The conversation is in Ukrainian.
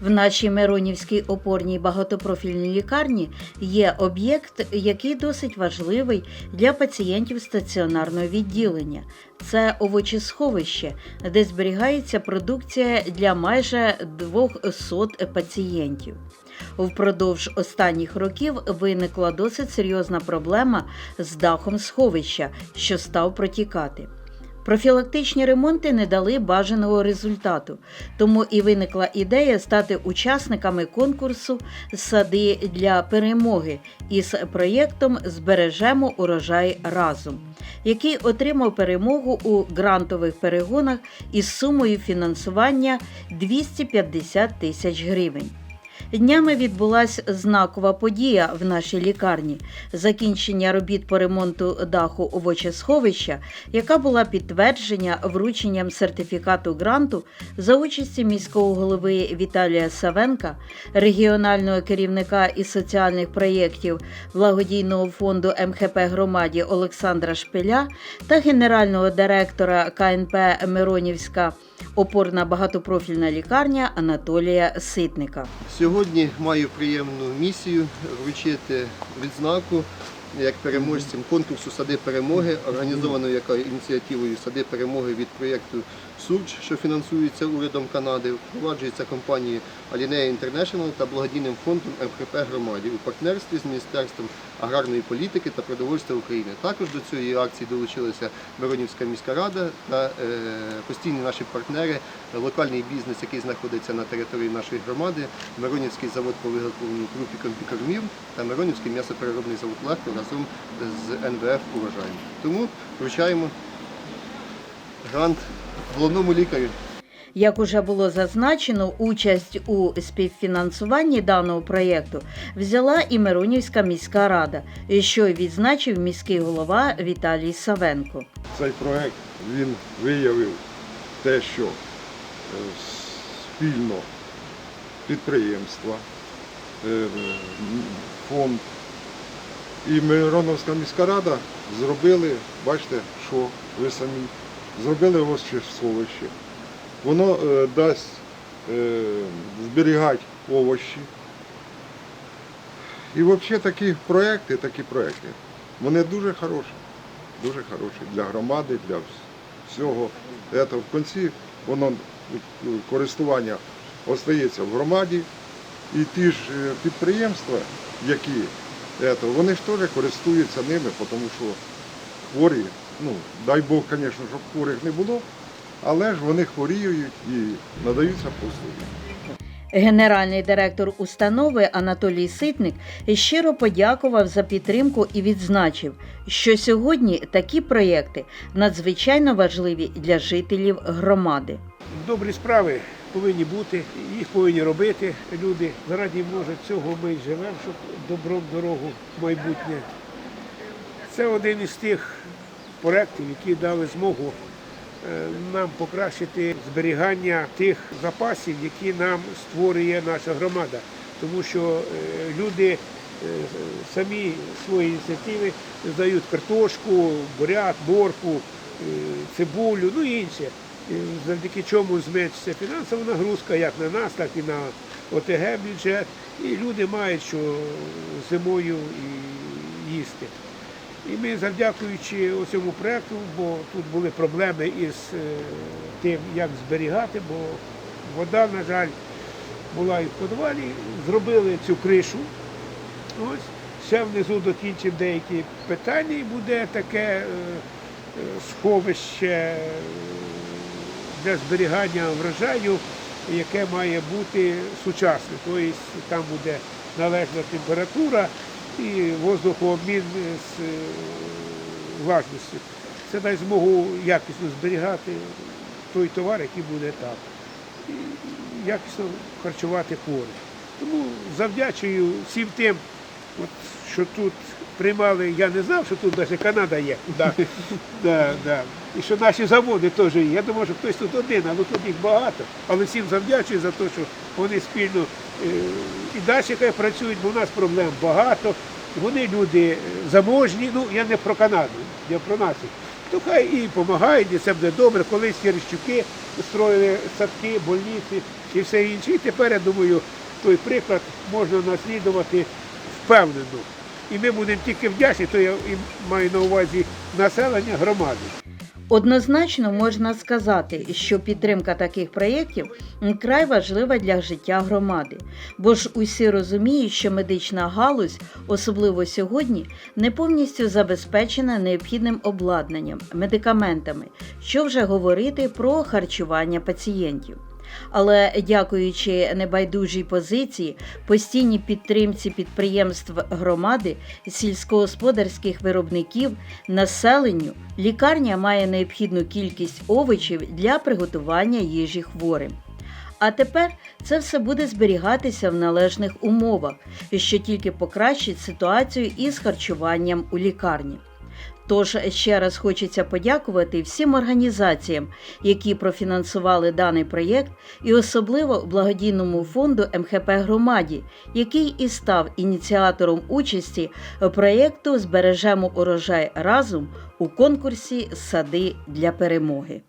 В нашій Миронівській опорній багатопрофільній лікарні є об'єкт, який досить важливий для пацієнтів стаціонарного відділення. Це овочесховище, де зберігається продукція для майже 200 пацієнтів. Впродовж останніх років виникла досить серйозна проблема з дахом сховища, що став протікати. Профілактичні ремонти не дали бажаного результату, тому і виникла ідея стати учасниками конкурсу Сади для перемоги із проєктом Збережемо урожай разом, який отримав перемогу у грантових перегонах із сумою фінансування 250 тисяч гривень. Днями відбулася знакова подія в нашій лікарні закінчення робіт по ремонту даху овочесховища, яка була підтвердження врученням сертифікату гранту за участі міського голови Віталія Савенка, регіонального керівника із соціальних проєктів благодійного фонду МХП громаді Олександра Шпиля та генерального директора КНП Миронівська опорна багатопрофільна лікарня Анатолія Ситника. Сьогодні маю приємну місію вручити відзнаку як переможцям конкурсу Сади перемоги, організованого яка ініціативою Сади перемоги від проєкту СУРЧ, що фінансується урядом Канади, впроваджується компанією Alinea International та благодійним фондом МХП громаді у партнерстві з Міністерством аграрної політики та продовольства України. Також до цієї акції долучилася Миронівська міська рада та е, постійні наші партнери, локальний бізнес, який знаходиться на території нашої громади, Миронівський завод по виготовленню крупі комбікормів та Миронівський м'ясопереробний завод «Лехто» разом з НВФ урожаєм. Тому вручаємо грант головному лікарю. Як уже було зазначено, участь у співфінансуванні даного проєкту взяла і Миронівська міська рада, що й відзначив міський голова Віталій Савенко. Цей проект він виявив те, що е, спільно підприємства, е, фонд і Мироновська міська рада зробили, бачите, що ви самі, зробили ось сховище. Воно е, дасть е, зберігати овочі. І взагалі такі проекти, такі проекти, вони дуже хороші дуже хороший для громади, для всього. Ето, в кінці воно е, користування остається в громаді. І ті ж підприємства, які вони ж теж користуються ними, тому що хворі, ну, дай Бог, звісно, щоб хворих не було, але ж вони хворіють і надаються послуги. Генеральний директор установи Анатолій Ситник щиро подякував за підтримку і відзначив, що сьогодні такі проєкти надзвичайно важливі для жителів громади. Добрі справи повинні бути, їх повинні робити люди. Заради може цього ми й живемо, щоб добром дорогу в майбутнє. Це один із тих проєктів, які дали змогу е, нам покращити зберігання тих запасів, які нам створює наша громада. Тому що е, люди е, самі свої ініціативи здають картошку, буряк, морку, цибулю, ну і інше. Завдяки чому зменшиться фінансова нагрузка як на нас, так і на ОТГ бюджет. І люди мають що зимою їсти. І ми, завдякуючи цьому проєкту, бо тут були проблеми із е, тим, як зберігати, бо вода, на жаль, була і в підвалі, зробили цю кришу. Ось. Ще внизу докінчимо деякі питання і буде таке е, е, сховище для зберігання врожаю, яке має бути сучасне. Тобто там буде належна температура і воздухообмін з е, влажністю. Це дасть змогу якісно зберігати той товар, який буде там. І якісно харчувати хворих. Тому завдячую всім тим, от, що тут приймали, я не знав, що тут навіть Канада є. Да, да, да. І що наші заводи теж є. Я думав, що хтось тут один, але тут їх багато. Але всім завдячую за те, що вони спільно е, і далі хай працюють, бо у нас проблем багато. Вони люди е, заможні, ну я не про Канаду, я про наших. то хай і допомагають, і це буде добре. Колись Ярищуки строїли садки, больниці і все інше. І тепер, я думаю, той приклад можна наслідувати впевнено. І ми будемо тільки вдячні, то я і маю на увазі населення громади. Однозначно можна сказати, що підтримка таких проєктів край важлива для життя громади, бо ж усі розуміють, що медична галузь, особливо сьогодні, не повністю забезпечена необхідним обладнанням, медикаментами, що вже говорити про харчування пацієнтів. Але дякуючи небайдужій позиції, постійній підтримці підприємств громади, сільськогосподарських виробників, населенню, лікарня має необхідну кількість овочів для приготування їжі хворим. А тепер це все буде зберігатися в належних умовах, що тільки покращить ситуацію із харчуванням у лікарні. Тож ще раз хочеться подякувати всім організаціям, які профінансували даний проєкт, і особливо благодійному фонду МХП Громаді, який і став ініціатором участі проєкту Збережемо урожай разом у конкурсі Сади для перемоги.